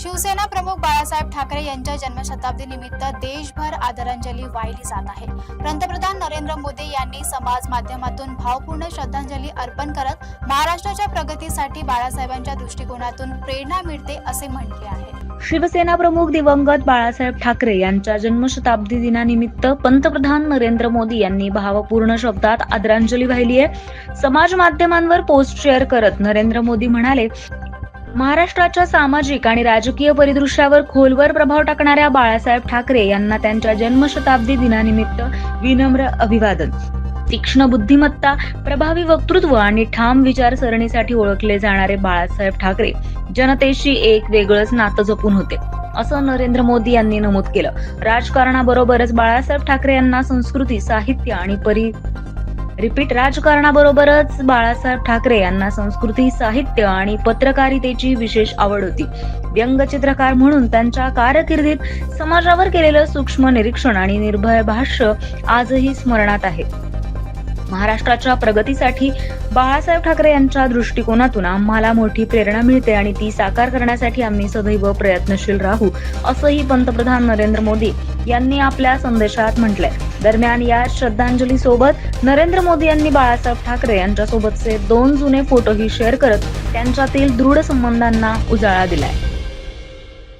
शिवसेना प्रमुख बाळासाहेब ठाकरे यांच्या जन्मशताब्दी निमित्त देशभर आदरांजली वाहिली जात आहे. पंतप्रधान नरेंद्र मोदी यांनी समाज माध्यमातून भावपूर्ण श्रद्धांजली अर्पण करत महाराष्ट्राच्या प्रगतीसाठी बाळासाहेबांच्या दृष्टिकोनातून प्रेरणा मिळते असे म्हटले आहे. शिवसेना प्रमुख दिवंगत बाळासाहेब ठाकरे यांच्या जन्मशताब्दी दिनानिमित्त पंतप्रधान नरेंद्र मोदी यांनी भावपूर्ण शब्दात आदरांजली वाहिली आहे. समाज माध्यमांवर पोस्ट शेअर करत नरेंद्र मोदी म्हणाले महाराष्ट्राच्या सामाजिक आणि राजकीय परिदृश्यावर खोलवर प्रभाव टाकणाऱ्या बाळासाहेब ठाकरे यांना त्यांच्या जन्मशताब्दी दिनानिमित्त विनम्र अभिवादन. तीक्ष्ण बुद्धिमत्ता प्रभावी वक्तृत्व आणि ठाम विचारसरणीसाठी ओळखले जाणारे बाळासाहेब ठाकरे जनतेशी एक वेगळंच नातं जपून होते असं नरेंद्र मोदी यांनी नमूद केलं. राजकारणाबरोबरच बाळासाहेब ठाकरे यांना संस्कृती साहित्य आणि परि रिपीट राजकारणाबरोबरच बाळासाहेब ठाकरे यांना संस्कृती साहित्य आणि पत्रकारितेची विशेष आवड होती. व्यंगचित्रकार म्हणून त्यांच्या कारकिर्दीत समाजावर केलेलं सूक्ष्म निरीक्षण आणि निर्भय भाष्य आजही स्मरणात आहे. महाराष्ट्राच्या प्रगतीसाठी बाळासाहेब ठाकरे यांच्या दृष्टिकोनातून आम्हाला मोठी प्रेरणा मिळते आणि ती साकार करण्यासाठी आम्ही सदैव प्रयत्नशील राहू असंही पंतप्रधान नरेंद्र मोदी यांनी आपल्या संदेशात म्हटलंय. दरम्यान या श्रद्धांजली सोबत नरेंद्र मोदी यांनी बाळासाहेब ठाकरे यांच्यासोबतचे दोन जुने फोटोही शेअर करत त्यांच्यातील दृढ संबंधांना उजाळा दिलाय.